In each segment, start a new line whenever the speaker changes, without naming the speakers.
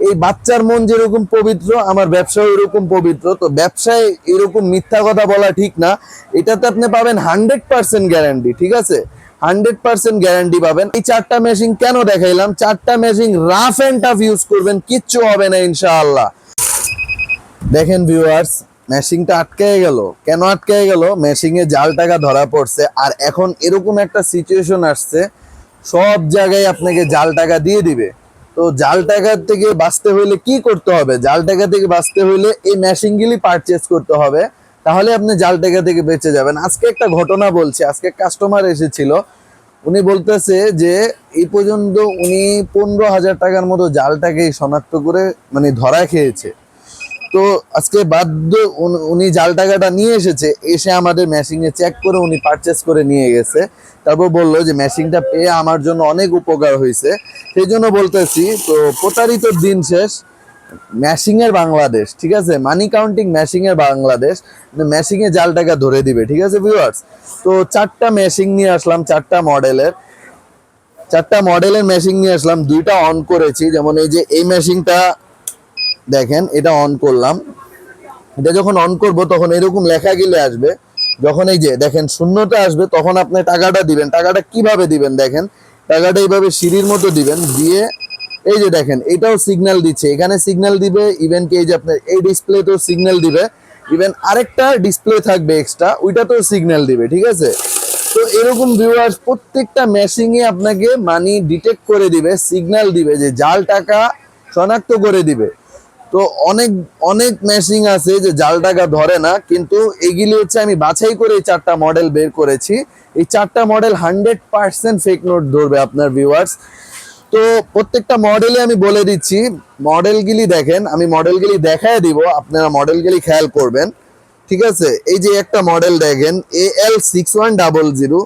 এই বাচ্চার মন যেরকম পবিত্র, আমার ব্যবসা এরকম পবিত্র, তো ব্যবসায় এরকম মিথ্যা কথা বলা ঠিক না। এটাতে আপনি পাবেন হান্ড্রেড পার্সেন্ট গ্যারান্টি, ঠিক আছে? হান্ড্রেড পার্সেন্ট গ্যারান্টি পাবেন। এই চারটা মেশিন কেন দেখাইলাম? চারটা machine rough and tough use করবেন, কিচ্ছু হবে না ইনশাআল্লাহ। দেখেন ভিউয়ার্স ম্যাশিংটা আটকায় গেল। কেন আটকায় গেল? ম্যাশিংয়ে জাল টাকা ধরা পড়ছে, আর এখন এরকম একটা সিচুয়েশন আসছে, সব জায়গায় আপনাকে জাল টাকা দিয়ে দিবে। তো জাল টাকার থেকে বাঁচতে হইলে কি করতে হবে? জাল টাকা থেকে বাঁচতে হইলে এই মেশিনগুলি পারচেস করতে হবে। তাহলে আপনি জাল টাকা থেকে বেঁচে যাবেন। আজকে একটা ঘটনা বলছি। আজকে কাস্টমার এসেছিল। উনি বলতেছে যে, এই পর্যন্ত উনি পনেরো হাজার টাকার মতো জালটাকে শনাক্ত করে মানে ধরা খেয়েছে। তো আজকে বাধ্য উনি জাল টাকাটা নিয়ে এসেছে, এসে আমাদের মেশিনে চেক করে উনি পারচেস করে নিয়ে গেছে। তারপর বলল যে মেশিনটা পেয়ে আমার জন্য অনেক উপকার হয়েছে। সেই জন্য বলতেছি, তো প্রতারিত দিন শেষ ম্যাশিং এর বাংলাদেশ, ঠিক আছে? মানি কাউন্টিং ম্যাশিং এর বাংলাদেশ ম্যাশিং এ জাল টাকা ধরে দিবে, ঠিক আছে ভিউয়ার্স তো চারটা ম্যাশিং নিয়ে আসলাম, চারটা মডেলের চারটা মডেলের মেশিন নিয়ে আসলাম, দুইটা অন করেছি, যেমন এই যে এই মেশিনটা দেখেন, এটা অন করলাম। এটা যখন অন করব, তখন এরকম লেখা গেলে আসবে। যখন এই যে, দেখেন, শূন্যটা আসবে, তখন আপনি টাকাটা দিবেন। টাকাটা কীভাবে দিবেন, দেখেন? টাকাটা এইভাবে সিঁড়ির মতো দিবেন, দিয়ে এই যে দেখেন, এটাও সিগন্যাল দিচ্ছে। এখানে সিগন্যাল দিবে ইভেন কি এই যে আপনার, এই ডিসপ্লেতেও সিগন্যাল দিবে। ইভেন আরেকটা ডিসপ্লে থাকবে এক্সট্রা ওইটাতেও সিগন্যাল দিবে, ঠিক আছে? তো এরকম ভিউয়ার্স প্রত্যেকটা মেশিংয়ে আপনাকে মানি ডিটেক্ট করে দিবে সিগন্যাল দিবে যে জাল টাকা শনাক্ত করে দিবে। তো অনেক অনেক মেশিং আছে যে জাল টাকা ধরে না, কিন্তু এগুলি হচ্ছে আমি বাছাই করে এই চারটা মডেল বের করেছি। এই চারটা model hundred percent fake note ধরবে আপনার ভিউয়ার্স তো প্রত্যেকটা মডেলে আমি বলে দিচ্ছি মডেলগুলি দেখেন, আমি মডেলগুলি দেখায় দিব, আপনারা মডেলগুলি খেয়াল করবেন। ঠিক আছে? এই যে একটা মডেল দেখেন A L six one double zero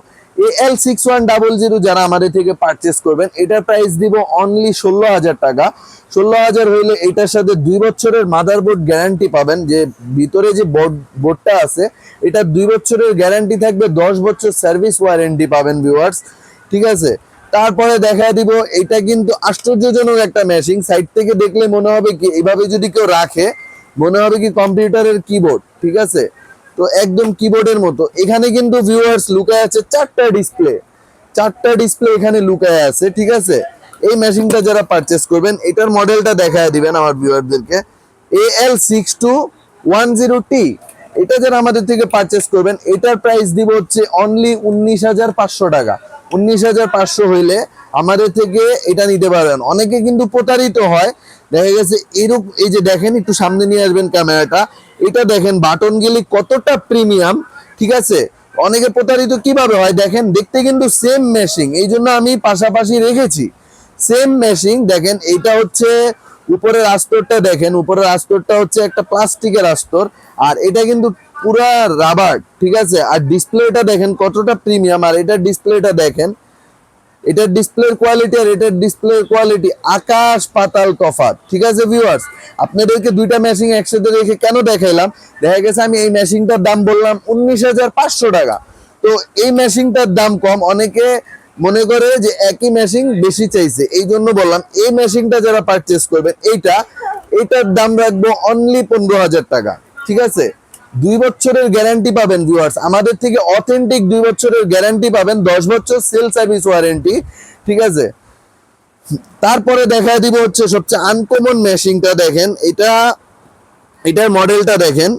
L six one double zero যারা আমাদের থেকে পারচেস করবেন, এটার প্রাইস দিব অনলি ষোলো হাজার টাকা। ষোলো হাজার হইলে এটার সাথে দুই বছরের মাদারবোর্ড গ্যারান্টি পাবেন, যে ভিতরে যে বোর্ড বোর্ডটা আছে, এটা দুই বছরের গ্যারান্টি থাকবে, দশ বছর সার্ভিস ওয়ারেন্টি পাবেন ভিউয়ার্স ঠিক আছে? তারপরে দেখা দিব, এটা কিন্তু আশ্চর্যজনক একটা মেশিন সাইড থেকে দেখলে মনে হবে কি, এভাবে যদি কেউ রাখে, মনে হবে কি কম্পিউটারের কিবোর্ড ঠিক আছে? তো একদম কিবোর্ডের মতো। এখানে কিন্তু ভিউয়ার্স লুকায় আছে চারটা ডিসপ্লে চারটা ডিসপ্লে এখানে লুকায় আছে, ঠিক আছে? এই মেশিনটা যারা পারচেস করবেন, এটার মডেলটা দেখায় দিবেন আমার ভিউয়ারদেরকে A L six two one zero T এটা যারা আমাদের থেকে পারচেস করবেন, এটার প্রাইস দিব হচ্ছে অনলি উনিশ হাজার পাঁচশো টাকা। উনিশ হাজার পাঁচশো হইলে আমাদের থেকে এটা নিতে পারবেন। অনেকে কিন্তু প্রতারিত হয় দেখা গেছে এরূপ এই যে দেখেন, একটু সামনে নিয়ে আসবেন ক্যামেরাটা। এটা দেখেন, বাটন গেলি কতটা প্রিমিয়াম ঠিক আছে? অনেকে প্রতারিত কীভাবে হয়? দেখেন, দেখতে কিন্তু সেম মেশিং এই জন্য আমি পাশাপাশি রেখেছি। সেম মেশিং দেখেন, এটা হচ্ছে উপরের আস্তরটা দেখেন, উপরের আস্তরটা হচ্ছে একটা প্লাস্টিকের আস্তর, আর এটা কিন্তু পুরা রাবার ঠিক আছে? আর ডিসপ্লেটা দেখেন কতটা প্রিমিয়াম আর এটা ডিসপ্লেটা দেখেন এটার ডিসপ্লের কোয়ালিটি আর এটার ডিসপ্লের কোয়ালিটি আকাশ পাতাল তফাৎ। ঠিক আছে ভিউয়ার্স আপনাদেরকে দুইটা মেশিন একসাথে রেখে কেন দেখাইলাম? দেখা গেছে আমি এই মেশিনটার দাম বললাম উনিশ হাজার পাঁচশো টাকা। তো এই মেশিনটার দাম কম। অনেকে মনে করে যে একই মেশিন বেশি চাইছে। এই জন্য বললাম, এই মেশিনটা যারা পারচেস করবেন, এইটা এটার দাম রাখব অনলি পনেরো হাজার টাকা। ঠিক আছে? দুই বছরের গ্যারান্টি পাবেন ভিউয়ার্স আমাদের থেকে অথেন্টিক দুই বছরের গ্যারান্টি পাবেন, দশ বছর সেল সার্ভিস ওয়ারেন্টি ঠিক আছে? তারপরে দেখা দিব হচ্ছে সবচেয়ে আনকমন মেশিনটা দেখেন। এটা, এটার মডেলটা দেখেন।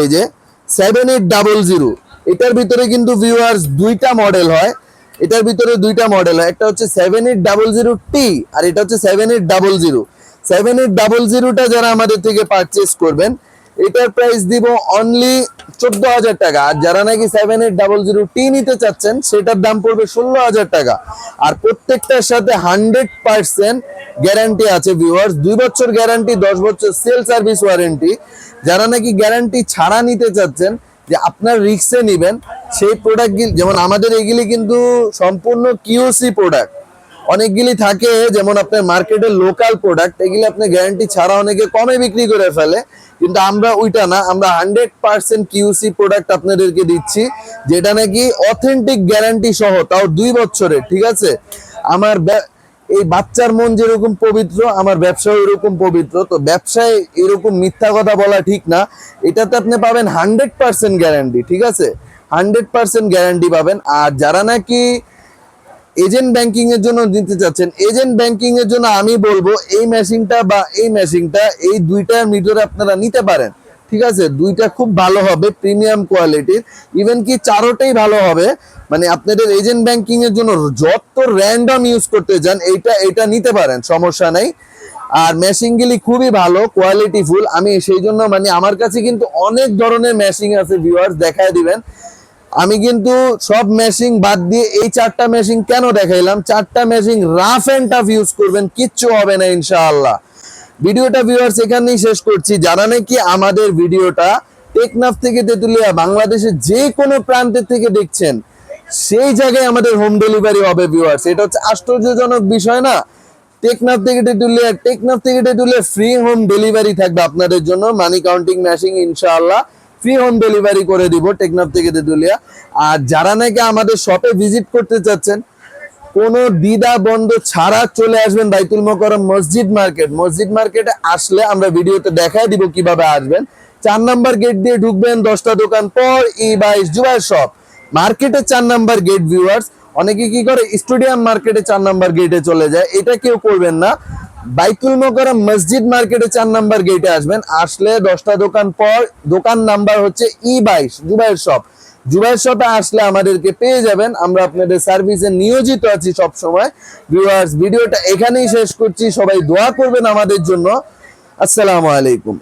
এই যে সেভেন এইট ডাবল জিরো এটার ভিতরে কিন্তু ভিউয়ার্স দুইটা মডেল হয়। এটার ভিতরে দুইটা মডেল হয়। একটা হচ্ছে seven eight double zero T আর এটা হচ্ছে seven eight double zero seven eight double জিরোটা যারা আমাদের থেকে পারচেস করবেন, এটার প্রাইস দিব অনলি চোদ্দ হাজার টাকা। আর যারা নাকি seven eight double zero T নিতে চাচ্ছেন, সেটার দাম পড়বে ষোলো হাজার টাকা। আর প্রত্যেকটার সাথে হান্ড্রেড পার্সেন্ট গ্যারান্টি আছে ভিউয়ার্স দুই বছর গ্যারান্টি দশ বছর সেল সার্ভিস ওয়ারেন্টি যারা নাকি গ্যারান্টি ছাড়া নিতে চাচ্ছেন, যে আপনার রিক্সে নিবেন, সেই প্রোডাক্ট যেমন আমাদের এগুলি কিন্তু সম্পূর্ণ কিউসি প্রোডাক্ট অনেকগুলি থাকে, যেমন আপনার মার্কেটের লোকাল প্রোডাক্ট এগুলি আপনি গ্যারান্টি ছাড়া অনেকে কমে বিক্রি করে ফেলে। কিন্তু আমরা ওইটা না, আমরা হান্ড্রেড পার্সেন্ট কিউসি প্রোডাক্ট আপনাদেরকে দিচ্ছি, যেটা নাকি অথেন্টিক গ্যারান্টি সহ, তাও দুই বছরের ঠিক আছে? আমার এই বাচ্চার মন যেরকম পবিত্র, আমার ব্যবসাও এরকম পবিত্র, তো ব্যবসায় এরকম মিথ্যা কথা বলা ঠিক না। এটাতে আপনি পাবেন হান্ড্রেড পার্সেন্ট গ্যারান্টি ঠিক আছে? হান্ড্রেড পার্সেন্ট গ্যারান্টি পাবেন। আর যারা নাকি এজেন্ট ব্যাংকিং এর জন্য নিতে চাচ্ছেন। এজেন্ট ব্যাংকিং এর জন্য আমি বলব, এই মেশিনটা বা এই মেশিনটা এই দুইটার ভিতরে আপনারা নিতে পারেন। ঠিক আছে? দুইটা খুব ভালো হবে প্রিমিয়াম কোয়ালিটির ইভেন কি চারোটাই ভালো হবে। মানে আপনাদের এজেন্ট ব্যাংকিং এর জন্য যত র্যান্ডম ইউজ করতে চান, এইটা এটা নিতে পারেন, সমস্যা নেই। আর মেশিনগুলি খুবই ভালো কোয়ালিটি ফুল আমি সেই জন্য মানে আমার কাছে কিন্তু অনেক ধরনের মেশিন আছে ভিউয়ার্স দেখায় দিবেন। আমি কিন্তু সব মেশিন বাদ দিয়ে এই চারটা মেশিন কেন দেখাইলাম? চারটা machine rough and tough use করবেন, কিচ্ছু হবে না ইনশাআল্লাহ। ভিডিওটা ভিউয়ার্স এখানেই শেষ করছি। জানা নাকি আমাদের ভিডিওটা টেকনাফ থেকে তেতুলিয়া, বাংলাদেশের যে কোনো প্রান্তের থেকে দেখছেন, সেই জায়গায় আমাদের হোম ডেলিভারি হবে ভিউয়ার্স এটা হচ্ছে আশ্চর্যজনক বিষয় না? টেকনাফ থেকে তেতুলিয়া, টেকনাফ থেকে তেতুলিয়া ফ্রি হোম ডেলিভারি থাকবে আপনাদের জন্য। মানি কাউন্টিং মেশিন ইনশাআল্লাহ। ফ্রি হোম ডেলিভারি করে দিব টেকনাফ থেকে তেতুলিয়া আর যারা নাকি আমাদের শপে ভিজিট করতে চাচ্ছেন, কোনো দ্বিধা বন্ধ ছাড়া চলে আসবেন বাইতুল মোকরম মসজিদ মার্কেট। মসজিদ মার্কেটে আসলে আমরা ভিডিওতে দেখাই দিব কীভাবে আসবেন। চার নাম্বার গেট দিয়ে ঢুকবেন দশটা দোকান পর ই বাইশ জুবাই শপ মার্কেটে চার নাম্বার গেট ভিউয়ার্স অনেকে কি করে, স্টেডিয়াম মার্কেটে চার নাম্বার গেটে চলে যায়। এটা কেউ করবেন না। বাইতুল মোকরম মসজিদ মার্কেটে চার নাম্বার গেটে আসবেন। আসলে দশটা দোকান পর, দোকান নাম্বার হচ্ছে ই বাইশ জুবাইয়ের শপ। জুবাইয়ের শপে আসলে আমাদেরকে পেয়ে যাবেন। আমরা আপনাদের সার্ভিসে নিয়োজিত আছি সব সময় ভিউয়ার্স ভিডিওটা এখানেই শেষ করছি। সবাই দোয়া করবেন আমাদের জন্য। আসসালামু আলাইকুম।